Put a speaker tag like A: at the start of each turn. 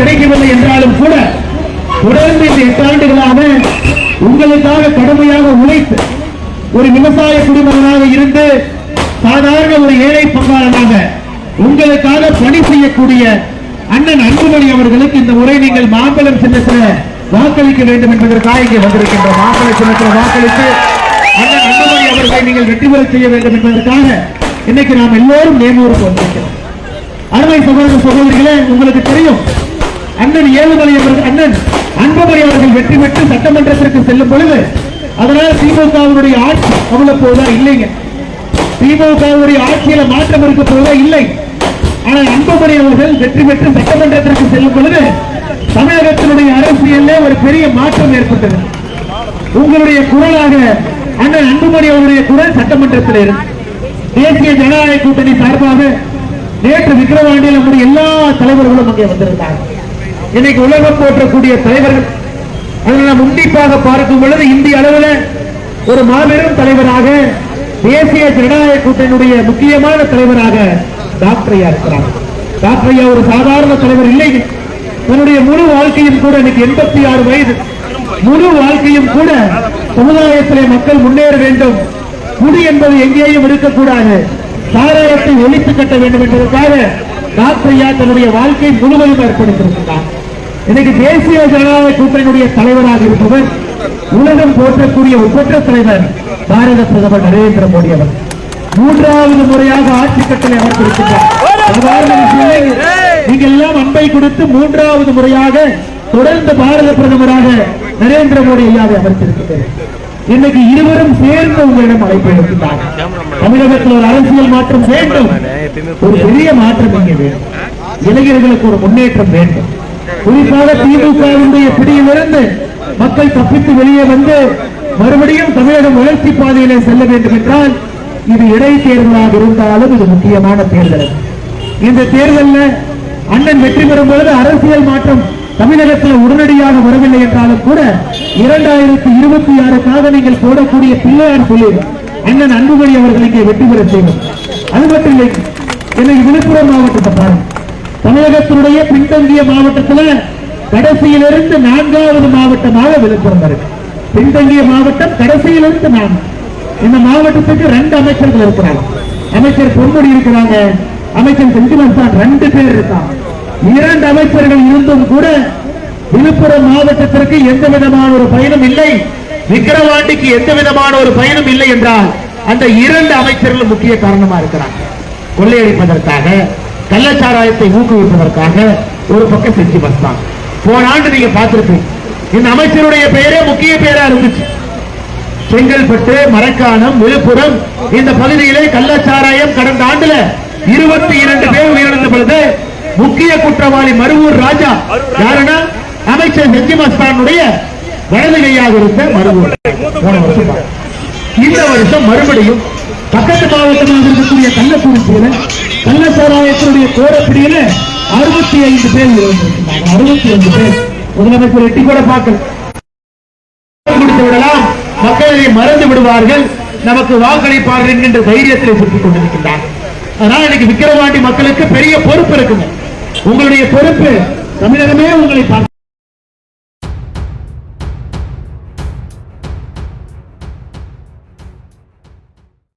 A: கிடைக்கவில்லை என்றாலும் கூட தொடர்ந்து இந்த எட்டு ஆண்டுகளாக உங்களுக்காக கடுமையாக உழைத்து ஒரு விவசாய குடிமகனாக இருந்து சாதாரண ஒரு ஏழை பங்காளனாக உங்களுக்காக பணி செய்யக்கூடிய அண்ணன் அன்புமணி அவர்களுக்கு இந்த முறை நீங்கள் மாம்பழம் சின்னத்தில் வாக்களிக்க வேண்டும் என்பதற்காக இங்கே வந்திருக்கின்ற மாம்பழ சின்னத்தில் வாக்களித்து அண்ணன் அன்புமணி அவர்களை நீங்கள் வெற்றி பெற செய்ய வேண்டும் என்பதற்காக இன்னைக்கு நாம் எல்லோரும் நேமூருக்கு வந்திருக்கிறோம். அருமை சகோதர சகோதரிகளே உங்களுக்கு தெரியும் அண்ணன் ஏழுமலை அவர்கள் அண்ணன் அன்புமணி அவர்கள் வெற்றி பெற்று சட்டமன்றத்திற்கு செல்லும் பொழுது அதனால் திமுகவினுடைய ஆட்சி அவ்வளவு போதா இல்லைங்க. திமுகவுடைய ஆட்சியில மாற்றம் இருக்க போவதா இல்லை. ஆனால் அன்புமணி அவர்கள் வெற்றி பெற்று சட்டமன்றத்திற்கு செல்லும் பொழுது தமிழகத்தினுடைய அரசியல்ல ஒரு பெரிய மாற்றம் ஏற்பட்டது. உங்களுடைய குரலாக அண்ணன் அன்புமணி அவருடைய குரல் சட்டமன்றத்தில் இருக்கு தேசிய ஜனநாயக கூட்டணி சார்பாக நேற்று விக்கிரவாண்டியில் நம்முடைய எல்லா தலைவர்களும் அங்கே வந்திருந்தார்கள். இன்னைக்கு உலகம் போற்றக்கூடிய தலைவர்கள். அதில் நாம் உன்னிப்பாக பார்க்கும் பொழுது இந்திய அளவில் ஒரு மாபெரும் தலைவராக தேசிய ஜனநாயக கூட்டணியுடைய முக்கியமான தலைவராக டாக்டர் ஐயா இருக்கிறார். டாக்டர் ஐயா ஒரு சாதாரண தலைவர் இல்லை. தன்னுடைய முழு வாழ்க்கையும் கூட இன்னைக்கு எண்பத்தி ஆறு வயது. முழு வாழ்க்கையும் கூட சமுதாயத்திலே மக்கள் முன்னேற வேண்டும். குடி என்பது எங்கேயும் இருக்கக்கூடாது. சாராயத்தை ஒழித்து கட்ட வேண்டும் என்பதற்காக டாக்டர் ஐயா தன்னுடைய வாழ்க்கை முழுவதும் ஏற்படுத்தியிருக்கிறார். இன்னைக்கு தேசிய ஜனநாயக கூட்டணியுடைய தலைவராக இருப்பவர் உலகம் போற்றக்கூடிய ஒப்பற்ற தலைவர் பாரத பிரதமர் நரேந்திர மோடி அவர் மூன்றாவது முறையாக ஆட்சி கட்டளை அமர்ந்திருக்கிறார் நீங்க எல்லாம் அன்பை கொடுத்து மூன்றாவது முறையாக தொடர்ந்து பாரத பிரதமராக நரேந்திர மோடி ஐயாவை அமர்த்திருக்கிறார் இன்னைக்கு இருவரும் சேர்ந்து உங்களிடம் அழைப்பு எடுக்கிறார் தமிழகத்தில் ஒரு அரசியல் மாற்றம் வேண்டும். ஒரு பெரிய மாற்றம் இங்கே வேண்டும். இளைஞர்களுக்கு ஒரு முன்னேற்றம் வேண்டும். குறிப்பாக திமுகவினுடைய பிடியிலிருந்து மக்கள் தப்பித்து வெளியே வந்து மறுபடியும் தமிழகம் வளர்ச்சி பாதையிலே செல்ல வேண்டும் என்றால் இது இடைத்தேர்தலாக இருந்தாலும் இது முக்கியமான தேர்தல். இந்த தேர்தலில் அண்ணன் வெற்றி பெறும் பொழுது அரசியல் மாற்றம் தமிழகத்தில் உடனடியாக வரவில்லை என்றாலும் கூட இரண்டாயிரத்தி இருபத்தி ஆறுக்காக நீங்கள் போடக்கூடிய பிள்ளையார் சொல்லி அண்ணன் அன்புமணி அவர்கள் இங்கே வெற்றி பெற செய்வோம் அது மட்டும் இல்லை என்னை விழுப்புரம் மாவட்டத்தை பாருங்கள். தமிழகத்தினுடைய பின்தங்கிய மாவட்டத்துல கடைசியிலிருந்து நான்காவது மாவட்டமாக விழுப்புரம் இருக்கு. பின்தங்கிய மாவட்டம் கடைசியிலிருந்து நான். இந்த மாவட்டத்துக்கு ரெண்டு அமைச்சர்கள் இருக்கிறாங்க. அமைச்சர் பொன்முடி இருக்கிறாங்க. அமைச்சர் செந்தில்தான் ரெண்டு பேர் இருக்காங்க. இரண்டு அமைச்சர்கள் இருந்தும் கூட விழுப்புரம் மாவட்டத்திற்கு எந்த விதமான ஒரு பயனும் இல்லை. விக்கிரவாண்டிக்கு எந்த விதமான ஒரு பயனும் இல்லை என்றால் அந்த இரண்டு அமைச்சர்கள் முக்கிய காரணமா இருக்கிறாங்க. கொள்ளையடிப்பதற்காக கள்ளச்சாராயத்தை ஊக்குவிப்பதற்காக ஒரு பக்கம் செஞ்சு வந்தான். போன ஆண்டு நீங்க பார்த்திருப்பீங்க. இந்த அமைச்சருடைய பெயரே முக்கிய பெயரா இருந்துச்சு. செங்கல்பட்டு மரக்காணம் விழுப்புரம் இந்த பகுதியிலே கள்ளச்சாராயம் கடந்த ஆண்டுல இருபத்தி இரண்டு பேர் உயிரிழந்த பொழுது முக்கிய குற்றவாளி மருவூர் ராஜா யாருன்னா? அமைச்சர் செஞ்சி மஸ்தானுடைய வலது கையாக இருந்த மருவூர் போன வருஷம் இந்த வருஷம் மறுபடியும் பக்கத்து மாவட்டமாக இருக்கக்கூடிய கள்ளக்குறிச்சியில கள்ளசாராயத்தினுடைய கோரப்பிடியில அறுபத்தி ஐந்து பேர் அறுபத்தி ஐந்து பேர். முதலமைச்சர் எட்டி கூட பார்க்கல. கொடுத்து விடலாம். மக்கள் மறந்து விடுவார்கள். நமக்கு வாக்களிப்பார்கள் என்கின்ற தைரியத்தை சுற்றிக் கொண்டிருக்கின்றார். அதனால இன்னைக்கு விக்கிரவாண்டி மக்களுக்கு பெரிய பொறுப்பு இருக்குங்க. உங்களுடைய பொறுப்பு தமிழகமே உங்களை பார்க்க